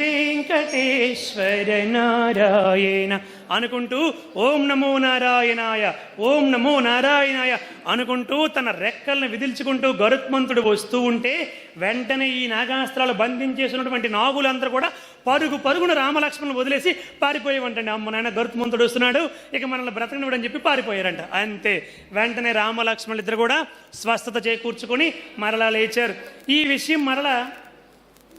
వెంకటేశ్వర నారాయణ అనుకుంటూ ఓం నమో నారాయణాయ ఓం నమో నారాయణాయ అనుకుంటూ తన రెక్కల్ని విదిల్చుకుంటూ గరుత్మంతుడు వస్తూ ఉంటే వెంటనే ఈ నాగాస్త్రాలు బంధించేసినటువంటి నాగులందరూ కూడా పరుగు పరుగున రామలక్ష్మణులు వదిలేసి పారిపోయేవంటండి. అమ్మ నాయన గరుత్మంతుడు వస్తున్నాడు ఇక మనల్ని బ్రతకనివ్వడని చెప్పి పారిపోయారంట. అంతే వెంటనే రామలక్ష్మణులు ఇద్దరు కూడా స్వస్థత చేకూర్చుకొని మరలా లేచారు. ఈ విషయం మరలా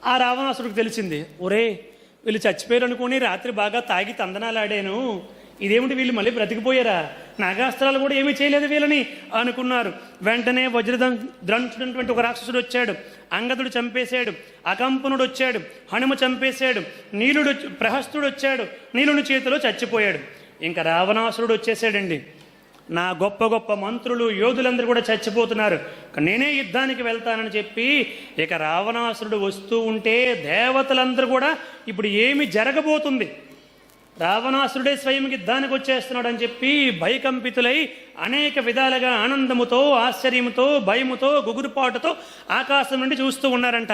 ఆ రావణాసుడికి తెలిసింది ఒరే వీళ్ళు చచ్చిపోయారు అనుకుని రాత్రి బాగా తాగి తందనాలాడాను. ఇదేమిటి వీళ్ళు మళ్ళీ బ్రతికిపోయారా? నాగాస్త్రాలు కూడా ఏమీ చేయలేదు వీళ్ళని అనుకున్నారు. వెంటనే వజ్రదం ద్రంచునటువంటి ఒక రాక్షసుడు వచ్చాడు. అంగదుడు చంపేశాడు. అకంపనుడు వచ్చాడు. హనుమ చంపేశాడు. నీలుడు వచ్చి- ప్రహస్తుడు వచ్చాడు. నీలుని చేతిలో చచ్చిపోయాడు. ఇంకా రావణాసురుడు వచ్చేసాడండి నా గొప్ప గొప్ప మంత్రులు యోధులందరూ కూడా చచ్చిపోతున్నారు. నేనే యుద్ధానికి వెళ్తానని చెప్పి ఇక రావణాసురుడు వస్తూ ఉంటే దేవతలందరూ కూడా ఇప్పుడు ఏమి జరగబోతుంది? రావణాసురుడే స్వయం యుద్ధానికి వచ్చేస్తున్నాడని చెప్పి భయకంపితులై అనేక విధాలుగా ఆనందముతో ఆశ్చర్యముతో భయముతో గుగురుపాటుతో ఆకాశం నుండి చూస్తూ ఉన్నారంట.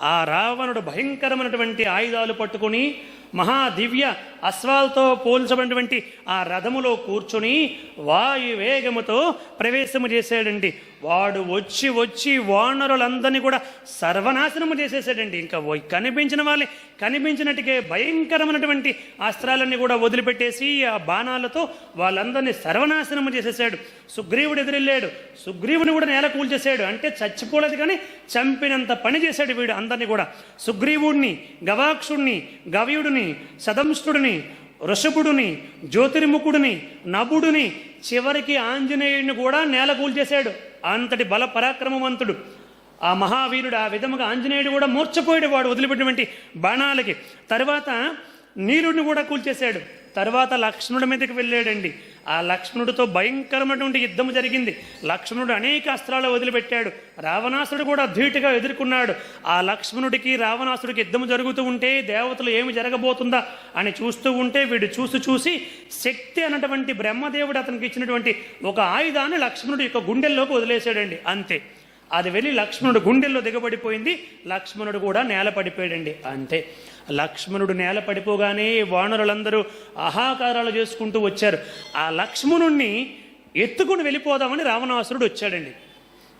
ఆ రావణుడు భయంకరమైనటువంటి ఆయుధాలు పట్టుకుని మహాదివ్య అశ్వాలతో పోల్చబడినటువంటి ఆ రథములో కూర్చుని వాయు వేగముతో ప్రవేశము చేశాడండి వాడు వచ్చి వచ్చి వానరులందరినీ కూడా సర్వనాశనము చేసేసాడండి. ఇంకా కనిపించిన వాళ్ళే కనిపించినట్టుగా భయంకరమైనటువంటి అస్త్రాలన్నీ కూడా వదిలిపెట్టేసి ఆ బాణాలతో వాళ్ళందరినీ సర్వనాశనము చేసేసాడు. సుగ్రీవుడు ఎదురెళ్ళాడు. సుగ్రీవుని కూడా నేల కూల్చేశాడు. అంటే చచ్చిపోలేదు కానీ చంపినంత పని చేశాడు వీడు. అందరినీ కూడా. సుగ్రీవుడిని గవాక్షుణ్ణి గవ్యుడిని సదంష్టుడిని వృషభుడిని జ్యోతిర్ముఖుడిని నభుడిని చివరికి ఆంజనేయుడిని కూడా నేల కూల్చేశాడు. అంతటి బల పరాక్రమవంతుడు. ఆ మహావీరుడు ఆ విధముగా ఆంజనేయుడు కూడా మూర్చపోయాడు వాడు వదిలిపెట్టినటువంటి బాణాలకి. తర్వాత నీరుడిని కూడా కూల్చేశాడు. తర్వాత లక్ష్మణుడి మీదకి వెళ్ళాడండి. ఆ లక్ష్మణుడితో భయంకరమైనటువంటి యుద్ధం జరిగింది. లక్ష్మణుడు అనేక అస్త్రాలు వదిలిపెట్టాడు. రావణాసుడు కూడా ధీటుగా ఎదుర్కొన్నాడు. ఆ లక్ష్మణుడికి రావణాసుడికి యుద్ధం జరుగుతూ ఉంటే దేవతలు ఏమి జరగబోతుందా అని చూస్తూ ఉంటే వీడు చూసి చూసి శక్తి అన్నటువంటి బ్రహ్మదేవుడు అతనికి ఇచ్చినటువంటి ఒక ఆయుధాన్ని లక్ష్మణుడి యొక్క గుండెల్లోకి వదిలేశాడండి. అంతే. అది వెళ్ళి లక్ష్మణుడు గుండెల్లో దిగబడిపోయింది. లక్ష్మణుడు కూడా నేల పడిపోయాడండి. అంతే. లక్ష్మణుడు నేల పడిపోగానే వానరులందరూ ఆహాకారాలు చేసుకుంటూ వచ్చారు. ఆ లక్ష్మణుణ్ణి ఎత్తుకుని వెళ్ళిపోదామని రావణాసురుడు వచ్చాడండి.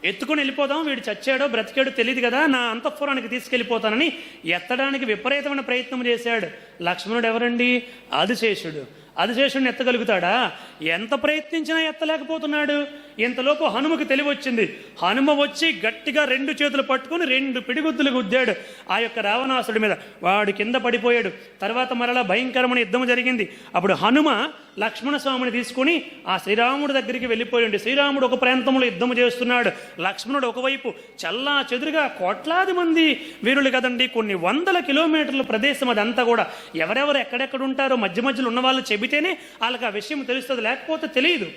ఎత్తుకుని వెళ్ళిపోదాం వీడు చచ్చాడో బ్రతికాడో తెలియదు కదా నా అంతఃపురానికి తీసుకెళ్ళిపోతానని ఎత్తడానికి విపరీతమైన ప్రయత్నం చేశాడు. లక్ష్మణుడు ఎవరండి? ఆదిశేషుడు. ఆదిశేషుడిని ఎత్తగలుగుతాడా? ఎంత ప్రయత్నించినా ఎత్తలేకపోతున్నాడు. ఇంతలోపు హనుమకు తెలివొచ్చింది. హనుమ వచ్చి గట్టిగా రెండు చేతులు పట్టుకుని రెండు పిడిగుద్దులు గుద్దాడు ఆ యొక్క రావణాసుడి మీద వాడు కింద పడిపోయాడు. తర్వాత మరలా భయంకరమైన యుద్ధం జరిగింది. అప్పుడు హనుమ లక్ష్మణ స్వామిని తీసుకుని ఆ శ్రీరాముడి దగ్గరికి వెళ్ళిపోయాడు శ్రీరాముడు ఒక ప్రాంతంలో యుద్ధం చేస్తున్నాడు. లక్ష్మణుడు ఒకవైపు చల్లా చెదురుగా కోట్లాది మంది వీరులు కదండి. కొన్ని వందల కిలోమీటర్ల ప్రదేశం అదంతా కూడా. ఎవరెవరు ఎక్కడెక్కడ ఉంటారో మధ్య మధ్యలో ఉన్న వాళ్ళు చెబి చెబితేనే వాళ్ళకి ఆ విషయం తెలుస్తుంది. లేకపోతే తెలియదు.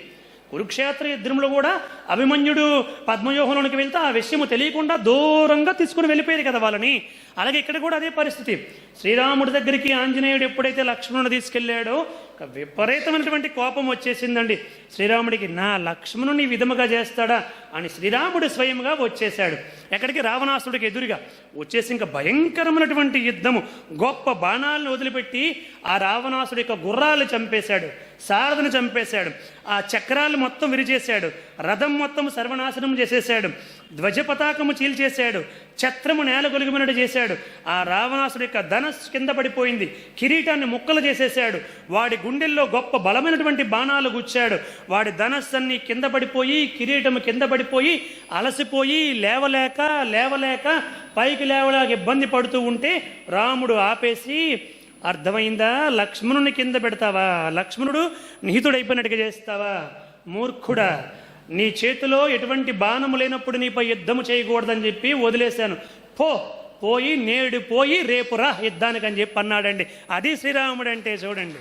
కురుక్షేత్ర యుద్ధంలో కూడా అభిమన్యుడు పద్మవ్యూహంలోనికి వెళ్తే ఆ విషయము తెలియకుండా దూరంగా తీసుకుని వెళ్ళిపోయారు కదా వాళ్ళని. అలాగే ఇక్కడ కూడా అదే పరిస్థితి. శ్రీరాముడి దగ్గరికి ఆంజనేయుడు ఎప్పుడైతే లక్ష్మణుడు తీసుకెళ్ళాడో ఒక విపరీతమైనటువంటి కోపం వచ్చేసిందండి. శ్రీరాముడికి నా లక్ష్మణుని నీ విధముగా చేస్తాడా? అని శ్రీరాముడు స్వయంగా వచ్చేశాడు. ఎక్కడికి? రావణాసుడికి ఎదురుగా. వచ్చేసి ఇంకా భయంకరమైనటువంటి యుద్ధము. గొప్ప బాణాలను వదిలిపెట్టి ఆ రావణాసుడి యొక్క గుర్రాలు చంపేశాడు. సారథను చంపేశాడు. ఆ చక్రాలు మొత్తం విరిచేశాడు. రథం మొత్తం సర్వనాశనం చేసేశాడు. ధ్వజ పతాకము చీల్చేశాడు. ఛత్రము నేల గొలిగిమనడు చేశాడు. ఆ రావణాసుడి యొక్క ధనస్సు కింద పడిపోయింది. కిరీటాన్ని ముక్కలు చేసేశాడు. వాడి గుండెల్లో గొప్ప బలమైనటువంటి బాణాలు గుచ్చాడు. వాడి ధనస్సన్ని కింద పడిపోయి కిరీటము కింద పడిపోయి అలసిపోయి లేవలేక లేవలేక పైకి లేవలేక ఇబ్బంది పడుతూ ఉంటే రాముడు ఆపేసి అర్థమైందా? లక్ష్మణుని కింద పెడతావా? లక్ష్మణుడు నిహితుడైపోయినట్టుగా చేస్తావా? మూర్ఖుడా నీ చేతిలో ఎటువంటి బాణము లేనప్పుడు నీపై యుద్ధము చేయకూడదని చెప్పి వదిలేశాను. పో పోయి నేడు పోయి రేపు రా యుద్ధానికి అని చెప్పి అన్నాడండి. అది శ్రీరాముడు అంటే చూడండి.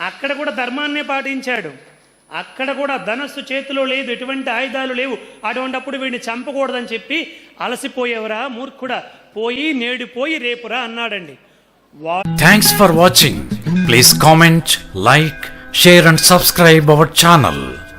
అక్కడ కూడా ధర్మాన్నే పాటించాడు. అక్కడ కూడా ధనస్సు చేతిలో లేదు ఎటువంటి ఆయుధాలు లేవు. అటువంటిప్పుడు వీడిని చంపకూడదని చెప్పి అలసిపోయేవరా మూర్ఖుడా? పోయి నేడు పోయి రేపురా అన్నాడండి. వా for watching please comment like share and subscribe our channel.